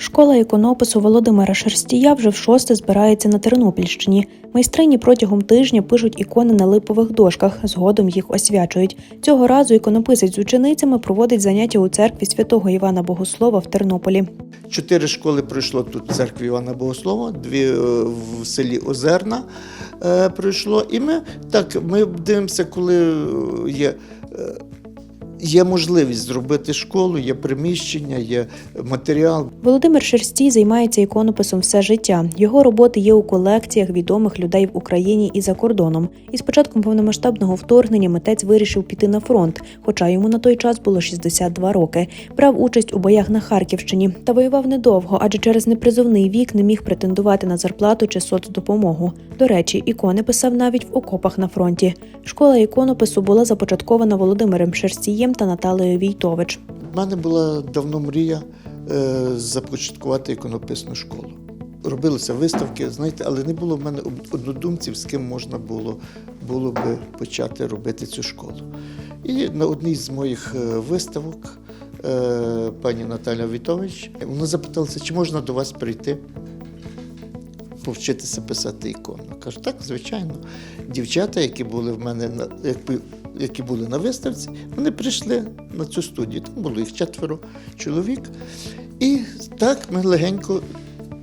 Школа іконопису Володимира Шерстія вже в шосте збирається на Тернопільщині. Майстрині протягом тижня пишуть ікони на липових дошках, згодом їх освячують. Цього разу іконописець з ученицями проводить заняття у церкві святого Івана Богослова в Тернополі. Чотири школи пройшло тут в церкві Івана Богослова, дві е, в селі Озерна е, пройшло. І ми так ми дивимося, коли е, є. Є можливість зробити школу, є приміщення, є матеріал. Володимир Шерстій займається іконописом все життя. Його роботи є у колекціях відомих людей в Україні і за кордоном. І з початком повномасштабного вторгнення митець вирішив піти на фронт, хоча йому на той час було 62 роки. Брав участь у боях на Харківщині та воював недовго, адже через непризовний вік не міг претендувати на зарплату чи соцдопомогу. До речі, ікони писав навіть в окопах на фронті. Школа іконопису була започаткована Володимиром Шерстієм та Наталею Війтович. У мене була давно мрія е, започаткувати іконописну школу. Робилися виставки, знаєте, але не було в мене однодумців, з ким можна було, було би почати робити цю школу. І на одній з моїх е, виставок е, пані Наталя Вітович, вона запиталася, чи можна до вас прийти повчитися писати ікону. Кажу, так, звичайно. Дівчата, які були в мене якби, які були на виставці, вони прийшли на цю студію. Там було їх четверо чоловік. І так ми легенько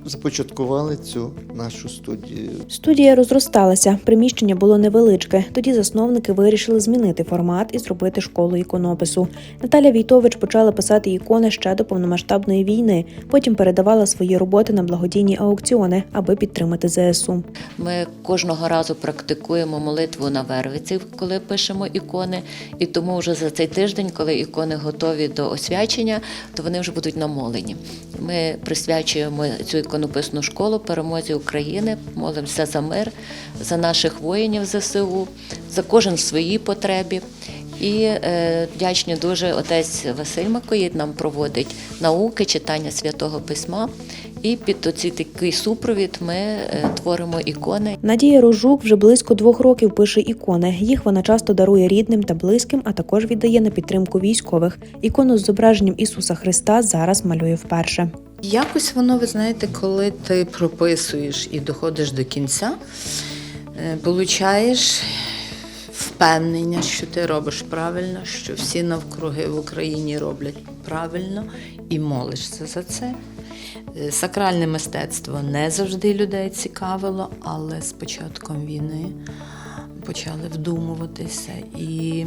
започаткували цю нашу студію. Студія розросталася, приміщення було невеличке. Тоді засновники вирішили змінити формат і зробити школу іконопису. Наталя Війтович почала писати ікони ще до повномасштабної війни. Потім передавала свої роботи на благодійні аукціони, аби підтримати ЗСУ. Ми кожного разу практикуємо молитву на вервиці, коли пишемо ікони. І тому вже за цей тиждень, коли ікони готові до освячення, то вони вже будуть намолені. Ми присвячуємо цю іконописну школу перемозі України, молимося за мир, за наших воїнів ЗСУ, за кожен в своїй потребі. І е, вдячні дуже отець Василь Макоїд нам проводить науки, читання святого письма. І під оцей такий супровід ми е, творимо ікони. Надія Рожук вже близько двох років пише ікони. Їх вона часто дарує рідним та близьким, а також віддає на підтримку військових. Ікону з зображенням Ісуса Христа зараз малює вперше. Якось воно, ви знаєте, коли ти прописуєш і доходиш до кінця, е, получаєш впевнення, що ти робиш правильно, що всі навкруги в Україні роблять правильно і молишся за це. Е, Сакральне мистецтво не завжди людей цікавило, але з початком війни почали вдумуватися і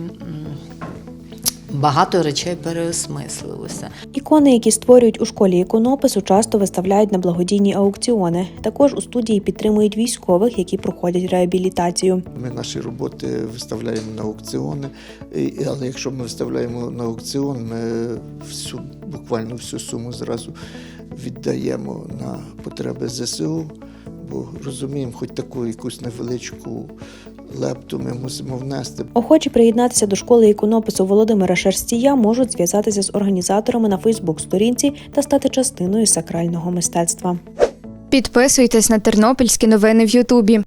багато речей переосмислилося. Ікони, які створюють у школі іконопису, часто виставляють на благодійні аукціони. Також у студії підтримують військових, які проходять реабілітацію. Ми наші роботи виставляємо на аукціони, але якщо ми виставляємо на аукціон, ми всю, буквально всю суму зразу віддаємо на потреби ЗСУ, бо розуміємо, хоч таку якусь невеличку лепту ми мусимо внести. Охочі приєднатися до школи іконопису Володимира Шерстія можуть зв'язатися з організаторами на Фейсбук-сторінці та стати частиною сакрального мистецтва. Підписуйтесь на тернопільські новини в Ютубі.